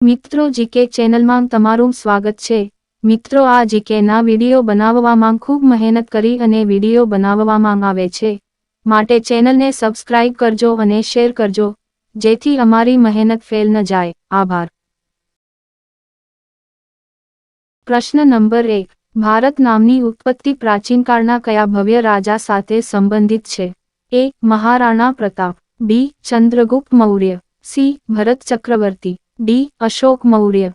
મિત્રો જીકે ચેનલમાં તમારું સ્વાગત છે. મિત્રો, આ જીકેના વીડિયો બનાવવામાં ખૂબ મહેનત કરી અને વીડિયો બનાવવામાં આવે છે. માટે ચેનલને સબસ્ક્રાઇબ કરજો અને શેર કરજો, જેથી અમારી મહેનત ફેલ ન જાય. આભાર. પ્રશ્ન નંબર એક. ભારત નામની ઉત્પત્તિ પ્રાચીનકાળના કયા ભવ્ય રાજા સાથે સંબંધિત છે? A. Maharana Pratap. B. Chandragupta Maurya. C. Bharat Chakravarti. D, Ashok Maurya.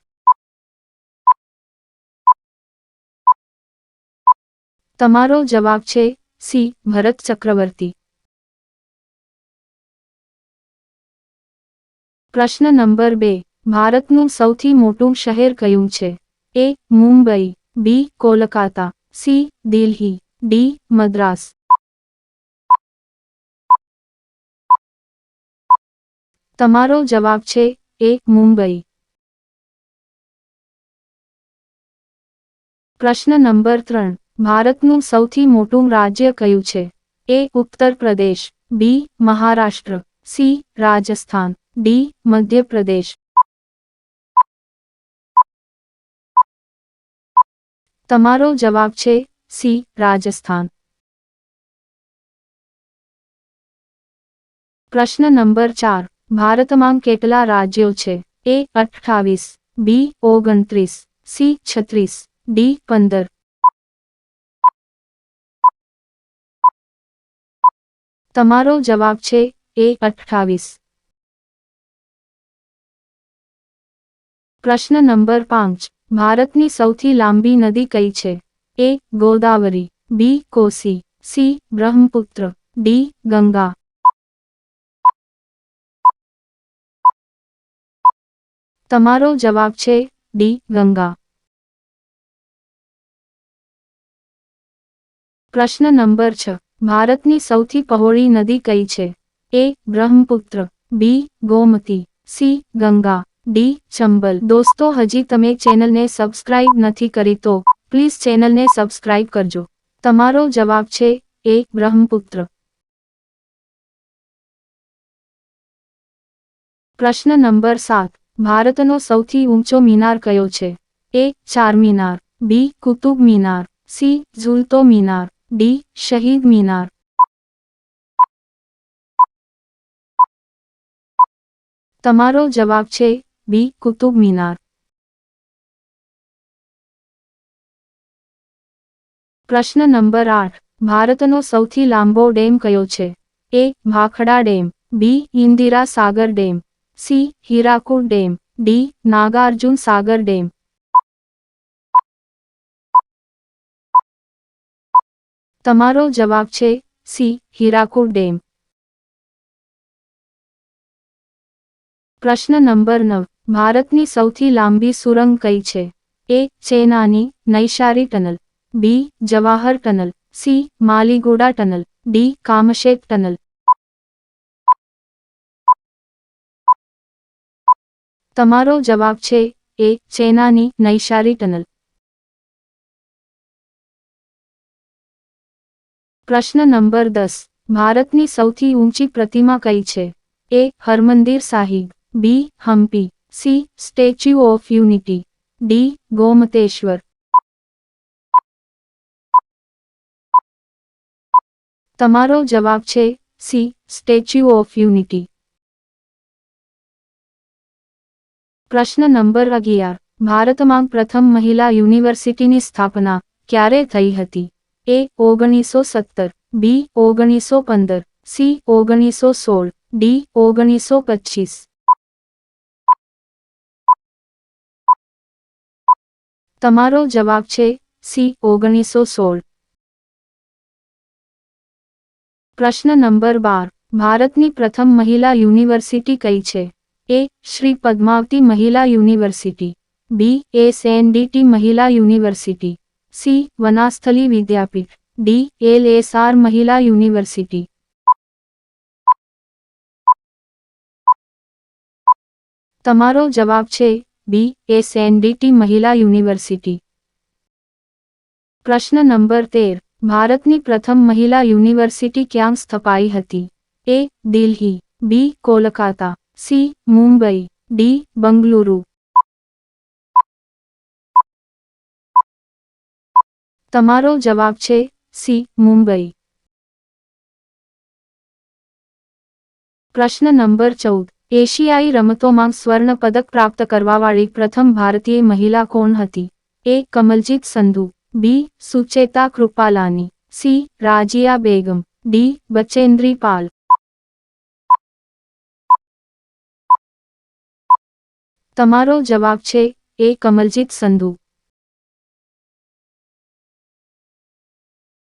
તમારો જવાબ છે સી, ભરત ચક્રવર્તી. પ્રશ્ન નંબર બે. ભારતનું સૌથી મોટું શહેર કયું છે? A, Mumbai, B, Kolkata, C, Delhi, D, Madras. તમારો જવાબ છે એ મુંબઈ. પ્રશ્ન નંબર ત્રણ. ભારતનું સૌથી મોટું રાજ્ય કયું છે? A Uttar Pradesh, B Maharashtra, C Rajasthan, D Madhya Pradesh. તમારો જવાબ છે સી રાજસ્થાન. પ્રશ્ન નંબર ચાર. ભારતમાં કેટલા રાજ્યો છે? એ અઠ્ઠાવીસ, બી ઓગણત્રીસ, સી છત્રીસ, ડી પંદર. તમારો જવાબ છે એ અઠ્ઠાવીસ. પ્રશ્ન નંબર પાંચ. ભારતની સૌથી લાંબી નદી કઈ છે? A Godavari, B Kosi, C Brahmaputra, D Ganga. તમારો જવાબ છે ડી, ગંગા. પ્રશ્ન નંબર છ. ભારતની સૌથી પહોળી નદી કઈ છે? A, Brahmaputra. B, Gomti. C, Ganga. D, Chambal. દોસ્તો, હજી તમે ચેનલને સબસ્ક્રાઇબ નથી કરી તો પ્લીઝ ચેનલને સબસ્ક્રાઇબ કરજો. તમારો જવાબ છે એ, બ્રહ્મપુત્ર. પ્રશ્ન નંબર સાત. ભારતનો સૌથી ઊંચો મિનાર કયો છે? A, Charminar. B, Qutub Minar. C, Jhulto Minar. D, Shaheed Minar. તમારો જવાબ છે બી, કુતુબ મિનાર. પ્રશ્ન નંબર આઠ. ભારતનો સૌથી લાંબો ડેમ કયો છે? A, Bhakra dam. B, Indira Sagar dam. C Hirakud dam D Nagarjuna Sagar dam તમારો જવાબ છે સી. હીરાકુડ ડેમ. પ્રશ્ન નંબર નવ. ભારતની સૌથી લાંબી સુરંગ કઈ છે? A. Chenani Nashri tunnel. B. Jawahar tunnel. C. Maliguda tunnel. D. Kamshet tunnel. તમારો જવાબ છે એ ચેનાની નૈશારી ટનલ. પ્રશ્ન નંબર દસ. ભારતની સૌથી ઊંચી પ્રતિમા કઈ છે? A, Harmandir Sahib. B, Hampi. C, statue of unity. D, Gomateshwar. તમારો જવાબ છે સી, સ્ટેચ્યુ ઓફ યુનિટી. પ્રશ્ન નંબર અગિયાર. ભારતમાં પ્રથમ મહિલા યુનિવર્સિટીની સ્થાપના ક્યારે થઈ હતી? એ ઓગણીસો સત્તર, બી ઓગણીસો પંદર, સી ઓગણીસો સોળ, ડી ઓગણીસો પચીસ. તમારો જવાબ છે સી ઓગણીસો સોળ. પ્રશ્ન નંબર બાર. ભારતની પ્રથમ મહિલા યુનિવર્સિટી કઈ છે? A Shri Padmavati Mahila university, B S NDT Mahila university, C Vanasthali Vidyapeeth, D L S R Mahila university. તમારો જવાબ છે B S NDT Mahila university. પ્રશ્ન નંબર તેર. ભારતની પ્રથમ મહિલા યુનિવર્સિટી ક્યાં સ્થપાઈ હતી? A Delhi, B Kolkata. C, Mumbai, D, Bengaluru. तमारो जवाब छे सी मुंबई प्रश्न नंबर चौदह एशियाई रमतों में स्वर्ण पदक प्राप्त करने वाली प्रथम भारतीय महिला कौन हती? A Kamaljit Sandhu B Sucheta Kripalani C Razia Begum D Bachendri Pal તમારો જવાબ છે એ કમલજીત સંધુ.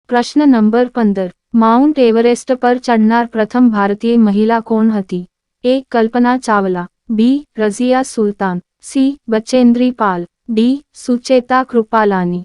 પ્રશ્ન નંબર પંદર. માઉન્ટ એવરેસ્ટ પર ચડનાર પ્રથમ ભારતીય મહિલા કોણ હતી? A Kalpana Chawla, B Razia Sultan, C Bachendri Pal, D Sucheta Kripalani.